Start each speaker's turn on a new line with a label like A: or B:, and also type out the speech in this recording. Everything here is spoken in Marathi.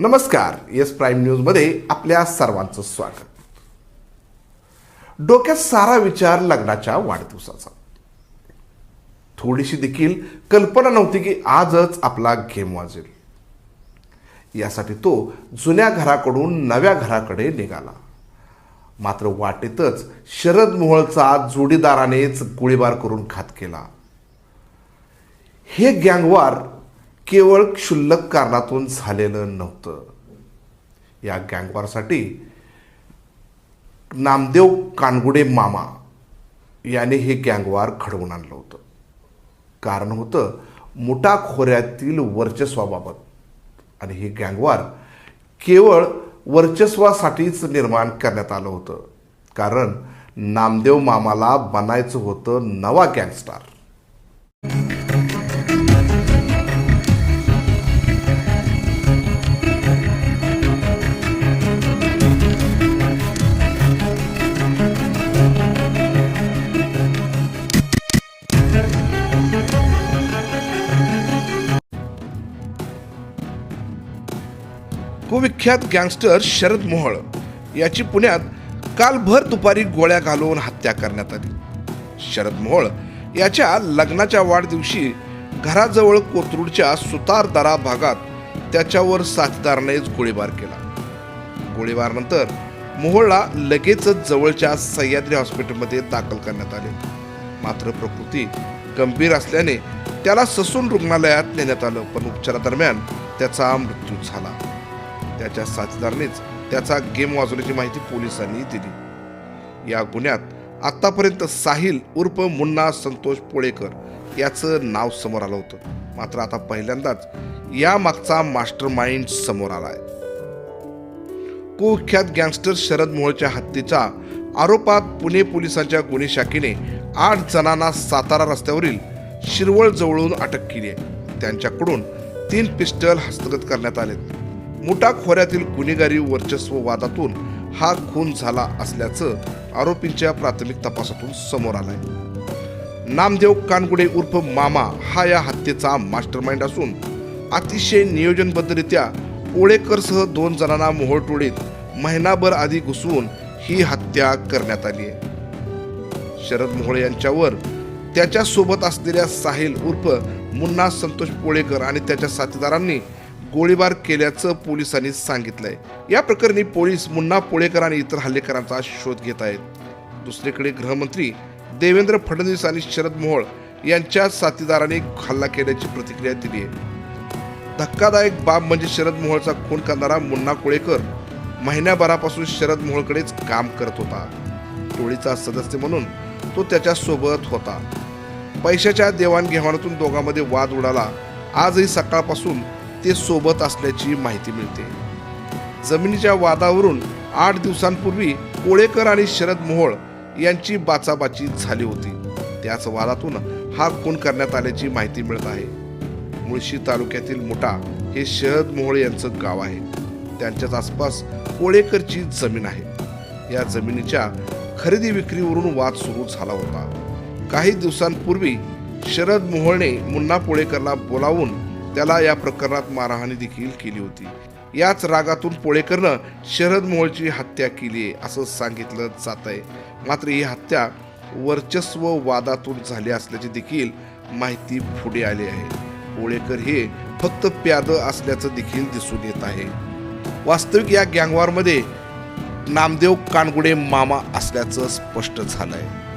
A: नमस्कार येस प्राईम न्यूजमध्ये आपल्या सर्वांचं स्वागत. डोक्यात सारा विचार लग्नाच्या वाढदिवसाचा. थोडीशी देखील कल्पना नव्हती की आजच आपला गेम वाजेल. यासाठी तो जुन्या घराकडून नव्या घराकडे निघाला. मात्र वाटेतच शरद मोहळचा जोडीदारानेच गोळीबार करून घात केला. हे गँगवार केवळ क्षुल्लक कारणातून झालेलं नव्हतं. या गँगवारसाठी नामदेव कानगुडे मामा याने हे गँगवार घडवून आणलं होतं. कारण होतं मुठा खोऱ्यातील वर्चस्वाबाबत. आणि हे गँगवार केवळ वर्चस्वासाठीच निर्माण करण्यात आलं होतं. कारण नामदेव मामाला बनायचं होतं नवा गँगस्टार. कुविख्यात गँगस्टर शरद मोहळ याची पुण्यात काल भर दुपारी गोळ्या घालून हत्या करण्यात आली. शरद मोहळ याच्या लग्नाच्या वाढदिवशी घराजवळ कोथरूडच्या सुतारदारा भागात त्याच्यावर साथीदारानेच गोळीबार केला. गोळीबारानंतर मोहोळला लगेचच जवळच्या सह्याद्री हॉस्पिटलमध्ये दाखल करण्यात आले. मात्र प्रकृती गंभीर असल्याने त्याला ससून रुग्णालयात नेण्यात आलं पण उपचारादरम्यान त्याचा मृत्यू झाला. त्याच्या साथीदारानेच त्याचा गेम वाजवण्याची माहिती पोलिसांनी दिली. या गुन्ह्यात आतापर्यंत साहिल उर्फ मुन्ना संतोष पोळेकर याचं नाव समोर आलं होतं. मात्र आता पहिल्यांदाच या मागचा मास्टर माइंड समोर आलाय. कुख्यात गँगस्टर शरद मोहोळच्या हत्येच्या आरोपात पुणे पोलिसांच्या गुन्हे शाखेने आठ जणांना सातारा रस्त्यावरील शिरवळ जवळून अटक केली आहे. त्यांच्याकडून तीन पिस्टल हस्तगत करण्यात आलेत. मुठा खोऱ्यातील गुन्हेगारी वर्चस्व वादातून हा खून झाला असल्याचं आरोपींच्या प्राथमिक तपासातून समोर आलंय. नामदेव कानगुडे उर्फ मामा हा या हत्येचा मास्टरमाइंड असून अतिशय नियोजनबद्धरित्या पोळेकरसह दोन जणांना मोहोळटोळीत महिनाभर आधी घुसवून ही हत्या करण्यात आली आहे. शरद मोहळे यांच्यावर त्याच्या सोबत असलेल्या साहिल उर्फ मुन्ना संतोष पोळेकर आणि त्याच्या साथीदारांनी गोळीबार केल्याचं पोलिसांनी सांगितलंय. या प्रकरणी पोलीस मुन्ना पोळेकर आणि इतर हल्लेकरांचा शोध घेत आहेत. दुसरीकडे गृहमंत्री देवेंद्र फडणवीस आणि शरद मोहोळ यांच्या साथीदाराने हल्ला केल्याची प्रतिक्रिया दिली आहे धक्कादायक बाब म्हणजे शरद मोहोळचा खून करणारा मुन्ना कोळेकर महिन्याभरापासून शरद मोहोळकडेच काम करत होता. टोळीचा सदस्य म्हणून तो त्याच्या सोबत होता. पैशाच्या देवाणघेवाणातून दोघांमध्ये वाद उडाला. आजही सकाळपासून ते सोबत असल्याची माहिती मिळते. जमिनीच्या वादावरून आठ दिवसांपूर्वी कोळेकर आणि शरद मोहोळ यांची बाचाबाची झाली होती. त्याच वादातून हा खून करण्यात आल्याची माहिती मिळत आहे. मुळशी तालुक्यातील मोठा हे शरद मोहोळ यांचं गाव आहे. त्यांच्याच आसपास कोळेकरची जमीन आहे. या जमिनीच्या खरेदी विक्रीवरून वाद सुरू झाला होता. काही दिवसांपूर्वी शरद मोहोळने मुन्ना पोळेकरला बोलावून त्याला या प्रकरणात मारहाणी देखील केली होती. याच रागातून पोळेकरनं शरद मोहोळची हत्या केली आहे असं सांगितलं जात आहे. मात्र ही हत्या वर्चस्व वादातून झाली असल्याची देखील माहिती पुढे आली आहे. पोळेकर हे फक्त प्याद असल्याचं देखील दिसून येत आहे. वास्तविक या गँगवारमध्ये नामदेव कानगुडे मामा असल्याचं स्पष्ट झालंय.